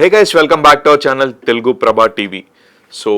Hey guys welcome back to our channel Telugu Prabha TV. So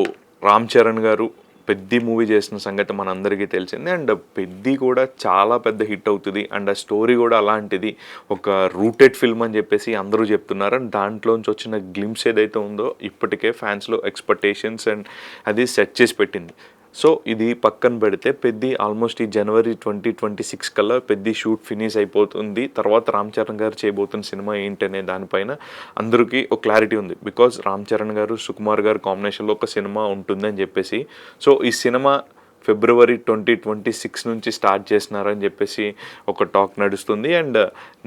Ram Charan గారు Peddi movie చేసిన సంగతి మనందరికీ తెలిసిందే. అండ్ పెద్ది కూడా చాలా పెద్ద హిట్ అవుతుంది. అండ్ ఆ స్టోరీ కూడా అలాంటిది. ఒక రూటెడ్ ఫిల్మ్ అని చెప్పేసి అందరూ చెప్తున్నారు. అండ్ దాంట్లోంచి వచ్చిన గ్లిమ్స్ ఏదైతే ఉందో ఇప్పటికే ఫ్యాన్స్లో ఎక్స్పెక్టేషన్స్ అండ్ అది సెట్ చేసి పెట్టింది. సో ఇది పక్కన పెడితే పెద్ది ఆల్మోస్ట్ ఈ జనవరి ట్వంటీ ట్వంటీ సిక్స్ కల్లా పెద్ది షూట్ ఫినిష్ అయిపోతుంది. తర్వాత రామ్ చరణ్ గారు చేయబోతున్న సినిమా ఏంటనే దానిపైన అందరికీ ఒక క్లారిటీ ఉంది. బికాజ్ రామ్ చరణ్ గారు సుకుమార్ గారు కాంబినేషన్లో ఒక సినిమా ఉంటుందని చెప్పేసి. సో ఈ cinema February twenty twenty six నుంచి స్టార్ట్ చేసినారని చెప్పేసి ఒక టాక్ నడుస్తుంది. అండ్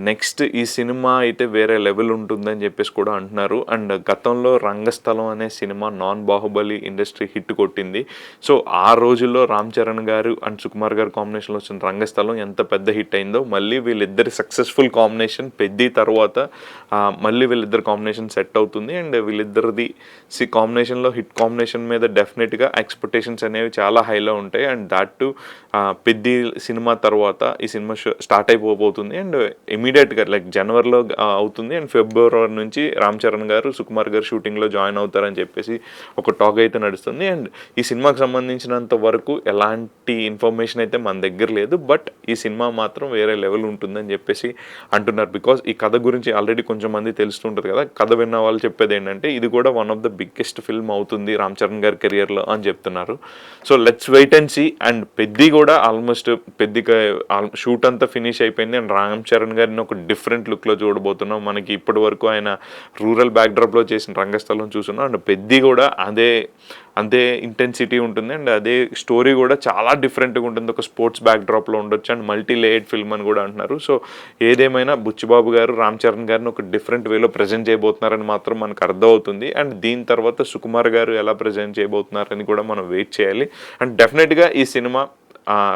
నెక్స్ట్ ఈ సినిమా అయితే వేరే లెవెల్ ఉంటుందని చెప్పేసి కూడా అంటున్నారు. అండ్ గతంలో రంగస్థలం అనే cinema non Baahubali industry hit కొట్టింది. సో ఆ రోజుల్లో రామ్ చరణ్ గారు అండ్ సుకుమార్ గారు కాంబినేషన్లో వచ్చిన రంగస్థలం ఎంత పెద్ద హిట్ అయిందో మళ్ళీ వీళ్ళిద్దరి సక్సెస్ఫుల్ కాంబినేషన్ పెద్ది తర్వాత మళ్ళీ వీళ్ళిద్దరు కాంబినేషన్ సెట్ అవుతుంది. అండ్ వీళ్ళిద్దరిది సి కాంబినేషన్లో హిట్ కాంబినేషన్ మీద డెఫినెట్గా ఎక్స్పెక్టేషన్స్ అనేవి చాలా హైలో ఉంటాయి. And that too Peddi cinema తర్వాత ఈ సినిమా స్టార్ట్ అయిపోబోతుంది. అండ్ ఇమీడియట్గా లైక్ జనవరిలో అవుతుంది. అండ్ ఫిబ్రవరి నుంచి రామ్ చరణ్ గారు సుకుమార్ గారు షూటింగ్లో జాయిన్ అవుతారని చెప్పేసి ఒక టాక్ అయితే నడుస్తుంది. అండ్ ఈ సినిమాకి సంబంధించినంత వరకు ఎలాంటి ఇన్ఫర్మేషన్ అయితే మన దగ్గర లేదు. బట్ ఈ సినిమా మాత్రం వేరే లెవెల్ ఉంటుందని చెప్పేసి అంటున్నారు. బికాజ్ ఈ కథ గురించి ఆల్రెడీ కొంచెం మంది తెలుస్తుంటుంది కదా. కథ విన్న వాళ్ళు చెప్పేది ఏంటంటే ఇది కూడా one of the biggest film అవుతుంది రామ్ చరణ్ గారి కెరియర్లో అని చెప్తున్నారు. సో లెట్స్ వెయిట్ మిలిటెన్సీ అండ్ పెద్ది కూడా ఆల్మోస్ట్ పెద్దిగా షూట్ అంతా ఫినిష్ అయిపోయింది. అండ్ రామ్ చరణ్ గారిని ఒక డిఫరెంట్ లుక్లో చూడబోతున్నాం. మనకి ఇప్పటి వరకు ఆయన రూరల్ బ్యాక్డ్రాప్లో చేసిన రంగస్థలం చూస్తున్నాం. అండ్ పెద్ది కూడా అదే అంతే ఇంటెన్సిటీ ఉంటుంది అండ్ అదే స్టోరీ కూడా చాలా డిఫరెంట్గా ఉంటుంది. ఒక స్పోర్ట్స్ బ్యాక్డ్రాప్లో ఉండొచ్చు అండ్ మల్టీ లేయర్డ్ ఫిల్మ్ అని కూడా అంటున్నారు. సో ఏదేమైనా బుచ్చిబాబు గారు రామ్ చరణ్ గారిని ఒక డిఫరెంట్ వేలో ప్రజెంట్ చేయబోతున్నారని మాత్రం మనకు అర్థమవుతుంది. అండ్ దీని తర్వాత సుకుమార్ గారు ఎలా ప్రజెంట్ చేయబోతున్నారని కూడా మనం వెయిట్ చేయాలి. అండ్ డెఫినెట్గా ఈ సినిమా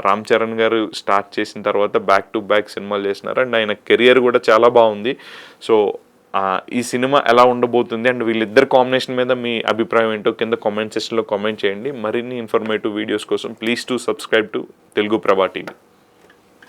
రామ్ చరణ్ గారు స్టార్ట్ చేసిన తర్వాత బ్యాక్ టు బ్యాక్ సినిమాలు చేసినారు. అండ్ ఆయన కెరియర్ కూడా చాలా బాగుంది. సో ఈ సినిమా ఎలా ఉండబోతుంది అండ్ వీళ్ళిద్దరు కాంబినేషన్ మీద మీ అభిప్రాయం ఏంటో కింద కామెంట్ సెక్షన్లో కామెంట్ చేయండి. మరిన్ని ఇన్ఫర్మేటివ్ వీడియోస్ కోసం please to subscribe to Telugu Prabha TV